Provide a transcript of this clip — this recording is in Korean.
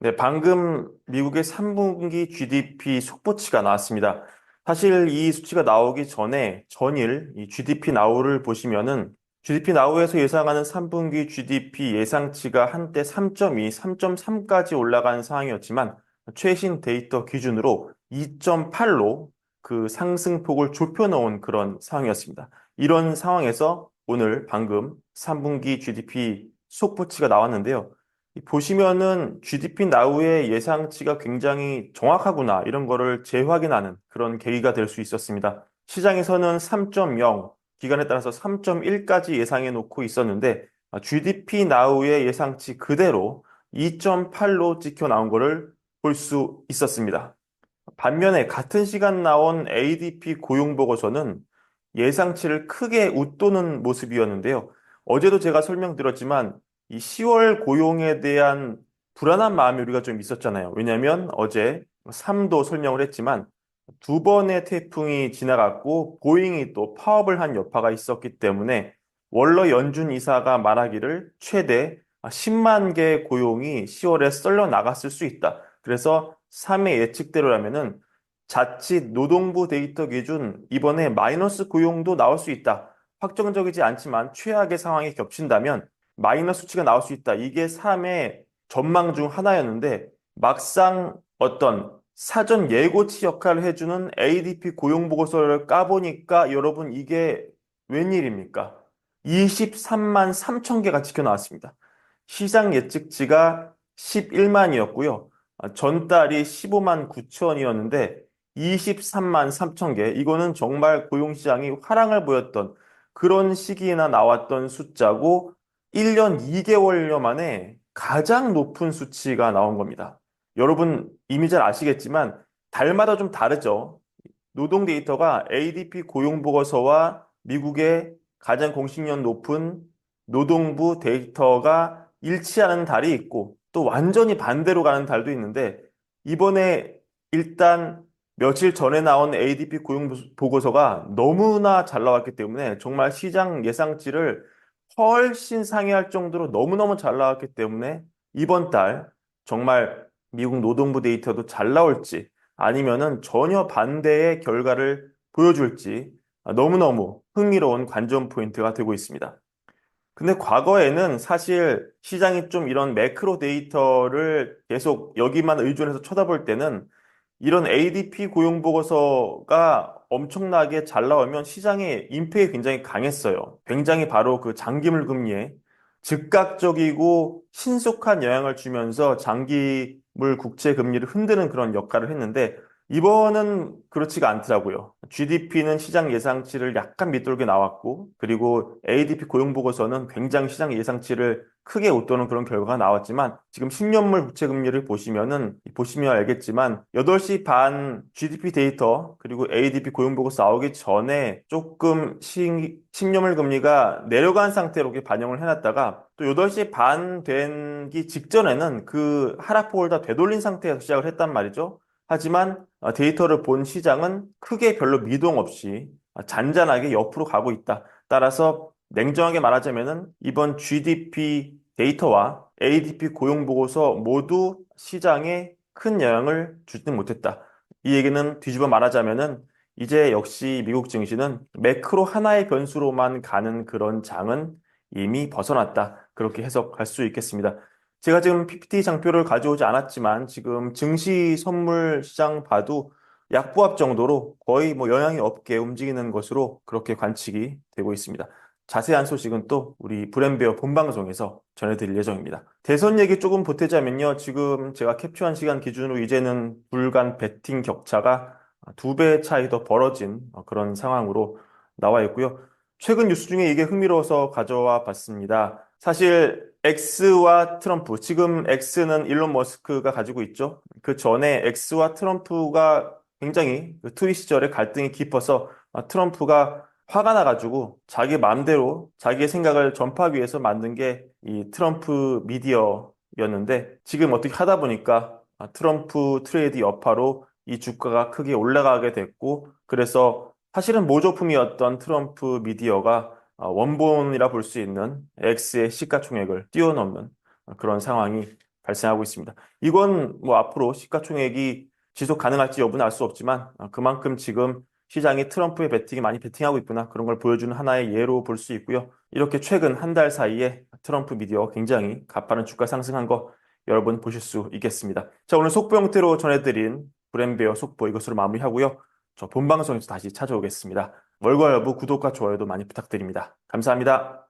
네, 방금 미국의 3분기 GDP 속보치가 나왔습니다. 사실 이 수치가 나오기 전에 전일 이 GDP 나우를 보시면은 GDP 나우에서 예상하는 3분기 GDP 예상치가 한때 3.2, 3.3까지 올라간 상황이었지만 최신 데이터 기준으로 2.8로 그 상승폭을 좁혀 놓은 그런 상황이었습니다. 이런 상황에서 오늘 방금 3분기 GDP 속보치가 나왔는데요. 이 보시면은 GDP 나우의 예상치가 굉장히 정확하구나 이런 거를 재확인하는 그런 계기가 될 수 있었습니다. 시장에서는 3.0, 기간에 따라서 3.1까지 예상해 놓고 있었는데 GDP 나우의 예상치 그대로 2.8로 찍혀 나온 거를 볼 수 있었습니다. 반면에 같은 시간 나온 ADP 고용 보고서는 예상치를 크게 웃도는 모습이었는데요. 어제도 제가 설명드렸지만 이 10월 고용에 대한 불안한 마음이 우리가 좀 있었잖아요. 왜냐하면 어제 3도 설명을 했지만 두 번의 태풍이 지나갔고 보잉이 또 파업을 한 여파가 있었기 때문에 월러 연준 이사가 말하기를 최대 10만 개 고용이 10월에 썰려 나갔을 수 있다. 그래서 3의 예측대로라면은 자칫 노동부 데이터 기준 이번에 마이너스 고용도 나올 수 있다. 확정적이지 않지만 최악의 상황이 겹친다면 마이너스 수치가 나올 수 있다. 이게 3의 전망 중 하나였는데 막상 어떤 사전 예고치 역할을 해주는 ADP 고용 보고서를 까보니까 여러분 이게 웬일입니까? 23만 3천 개가 찍혀 나왔습니다. 시장 예측치가 11만이었고요. 전달이 15만 9천이었는데 23만 3천 개. 이거는 정말 고용시장이 화랑을 보였던 그런 시기에나 나왔던 숫자고 1년 2개월여 만에 가장 높은 수치가 나온 겁니다. 여러분 이미 잘 아시겠지만 달마다 좀 다르죠. 노동 데이터가 ADP 고용 보고서와 미국의 가장 공식력 높은 노동부 데이터가 일치하는 달이 있고 또 완전히 반대로 가는 달도 있는데 이번에 일단 며칠 전에 나온 ADP 고용 보고서가 너무나 잘 나왔기 때문에 정말 시장 예상치를 훨씬 상회할 정도로 너무너무 잘 나왔기 때문에 이번 달 정말 미국 노동부 데이터도 잘 나올지 아니면은 전혀 반대의 결과를 보여줄지 너무너무 흥미로운 관전 포인트가 되고 있습니다. 근데 과거에는 사실 시장이 좀 이런 매크로 데이터를 계속 여기만 의존해서 쳐다볼 때는 이런 ADP 고용 보고서가 엄청나게 잘 나오면 시장의 인폐가 굉장히 강했어요. 굉장히 바로 그 장기물 금리에 즉각적이고 신속한 영향을 주면서 장기물 국채 금리를 흔드는 그런 역할을 했는데 이번은 그렇지가 않더라고요. GDP는 시장 예상치를 약간 밑돌게 나왔고, 그리고 ADP 고용보고서는 굉장히 시장 예상치를 크게 웃도는 그런 결과가 나왔지만, 지금 10년물 국채 금리를 보시면은, 보시면 알겠지만, 8시 반 GDP 데이터, 그리고 ADP 고용보고서 나오기 전에 조금 10년물 금리가 내려간 상태로 반영을 해놨다가, 또 8시 반 되기 직전에는 그 하락폭을 다 되돌린 상태에서 시작을 했단 말이죠. 하지만 어, 데이터를 본 시장은 크게 별로 미동 없이 잔잔하게 옆으로 가고 있다. 따라서 냉정하게 말하자면은 이번 GDP 데이터와 ADP 고용 보고서 모두 시장에 큰 영향을 주지 못했다. 이 얘기는 뒤집어 말하자면은 이제 역시 미국 증시는 매크로 하나의 변수로만 가는 그런 장은 이미 벗어났다. 그렇게 해석할 수 있겠습니다. 제가 지금 PPT 장표를 가져오지 않았지만 지금 증시 선물 시장 봐도 약보합 정도로 거의 뭐 영향이 없게 움직이는 것으로 그렇게 관측이 되고 있습니다. 자세한 소식은 또 우리 브랜베어 본방송에서 전해드릴 예정입니다. 대선 얘기 조금 보태자면요. 지금 제가 캡처한 시간 기준으로 이제는 불간 베팅 격차가 두 배 차이 더 벌어진 그런 상황으로 나와 있고요. 최근 뉴스 중에 이게 흥미로워서 가져와 봤습니다. 사실 X와 트럼프, 지금 X는 일론 머스크가 가지고 있죠. 그 전에 X와 트럼프가 굉장히 그 트윗 시절에 갈등이 깊어서 트럼프가 화가 나가지고 자기 마음대로 자기의 생각을 전파하기 위해서 만든 게 이 트럼프 미디어였는데 지금 어떻게 하다 보니까 트럼프 트레이드 여파로 이 주가가 크게 올라가게 됐고 그래서 사실은 모조품이었던 트럼프 미디어가 원본이라 볼 수 있는 X의 시가총액을 뛰어넘는 그런 상황이 발생하고 있습니다. 이건 뭐 앞으로 시가총액이 지속 가능할지 여부는 알 수 없지만 아, 그만큼 지금 시장이 트럼프의 베팅에 많이 베팅하고 있구나 그런 걸 보여주는 하나의 예로 볼 수 있고요. 이렇게 최근 한 달 사이에 트럼프 미디어 굉장히 가파른 주가 상승한 거 여러분 보실 수 있겠습니다. 자, 오늘 속보 형태로 전해드린 브랜베어 속보 이것으로 마무리하고요. 저 본 방송에서 다시 찾아오겠습니다. 월과 여부 구독과 좋아요도 많이 부탁드립니다. 감사합니다.